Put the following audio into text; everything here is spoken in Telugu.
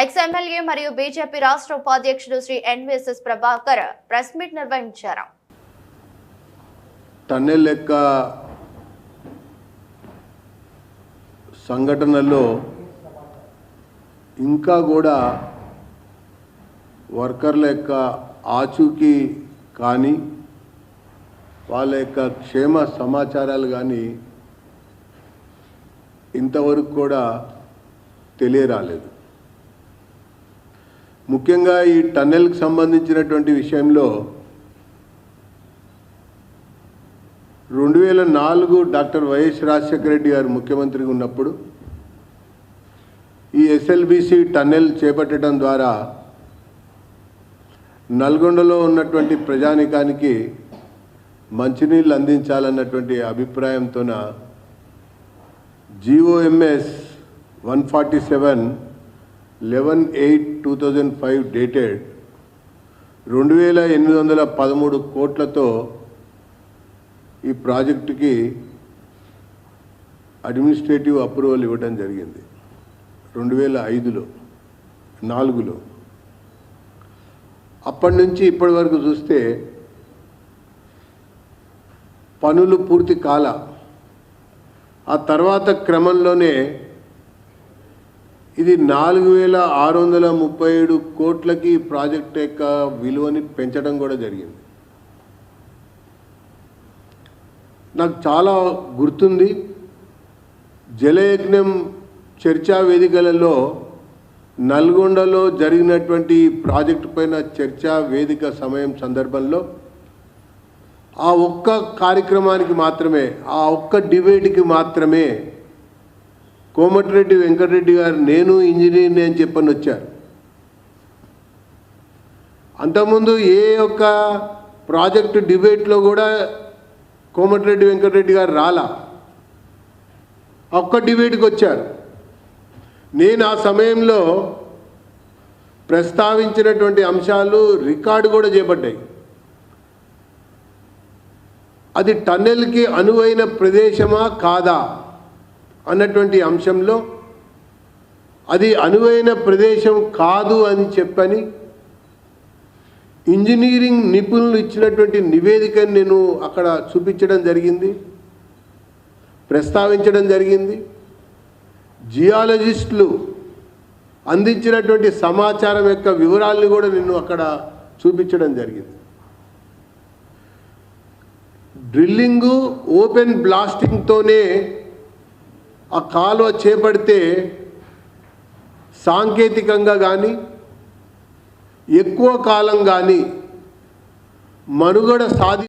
ఎక్స్ ఎమ్మెల్యే మరియు బీజేపీ రాష్ట్ర ఉపాధ్యక్షుడు Shri NVSS Prabhakar press meet నిర్వహించారు. టన్నెల్ లెక్క సంఘటనల్లో ఇంకా కూడా వర్కర్ల యొక్క ఆచూకీ కానీ వాళ్ళ యొక్క క్షేమ సమాచారాలు కానీ ఇంతవరకు కూడా తెలియరాలేదు. ముఖ్యంగా ఈ టన్నెల్కి సంబంధించినటువంటి విషయంలో రెండు వేల నాలుగు డాక్టర్ వైఎస్ రాజశేఖర రెడ్డి గారు ముఖ్యమంత్రిగా ఉన్నప్పుడు ఈ ఎస్ఎల్బిసి టన్నెల్ చేపట్టడం ద్వారా నల్గొండలో ఉన్నటువంటి ప్రజానికానికి మంచినీళ్ళు అందించాలన్నటువంటి అభిప్రాయంతోన GOMS one forty seven eleven eight two thousand five dated రెండు వేల ఎనిమిది వందల పదమూడు కోట్లతో ఈ ప్రాజెక్టుకి అడ్మినిస్ట్రేటివ్ అప్రూవల్ ఇవ్వడం జరిగింది. రెండు వేల ఐదులో నాలుగులో. అప్పటి నుంచి ఇప్పటి వరకు చూస్తే పనులు పూర్తి కాల. ఆ తర్వాత క్రమంలోనే ఇది నాలుగు వేల ఆరు వందల ముప్పై ఏడు కోట్లకి ప్రాజెక్ట్ యొక్క విలువని పెంచడం కూడా జరిగింది. నాకు చాలా గుర్తుంది జలయజ్ఞం చర్చా వేదికలలో నల్గొండలో జరిగినటువంటి ప్రాజెక్టు పైన చర్చా వేదిక సమయం సందర్భంలో ఆ ఒక్క కార్యక్రమానికి మాత్రమే ఆ ఒక్క డిబేట్కి మాత్రమే కోమటిరెడ్డి వెంకటరెడ్డి గారు నేను ఇంజనీర్ని అని చెప్పని వచ్చారు. అంతకుముందు ఏ ఒక్క ప్రాజెక్టు డిబేట్లో కూడా కోమటిరెడ్డి వెంకటరెడ్డి గారు రాలా. ఒక్క డిబేట్కి వచ్చారు. నేను ఆ సమయంలో ప్రస్తావించినటువంటి అంశాలు రికార్డు కూడా చేపట్టాయి. అది టన్నెల్కి అనువైన ప్రదేశమా కాదా? అన్నటువంటి అంశంలో అది అనువైన ప్రదేశం కాదు అని చెప్పని ఇంజనీరింగ్ నిపుణులు ఇచ్చినటువంటి నివేదికను నేను అక్కడ చూపించడం జరిగింది ప్రస్తావించడం జరిగింది. జియాలజిస్టులు అందించినటువంటి సమాచారం యొక్క వివరాలను కూడా నేను అక్కడ చూపించడం జరిగింది. డ్రిల్లింగు ఓపెన్ బ్లాస్టింగ్తోనే ఆ కాలువ చేపడితే సాంకేతికంగా కానీ ఎక్కువ కాలం కానీ మనుగడ సాధి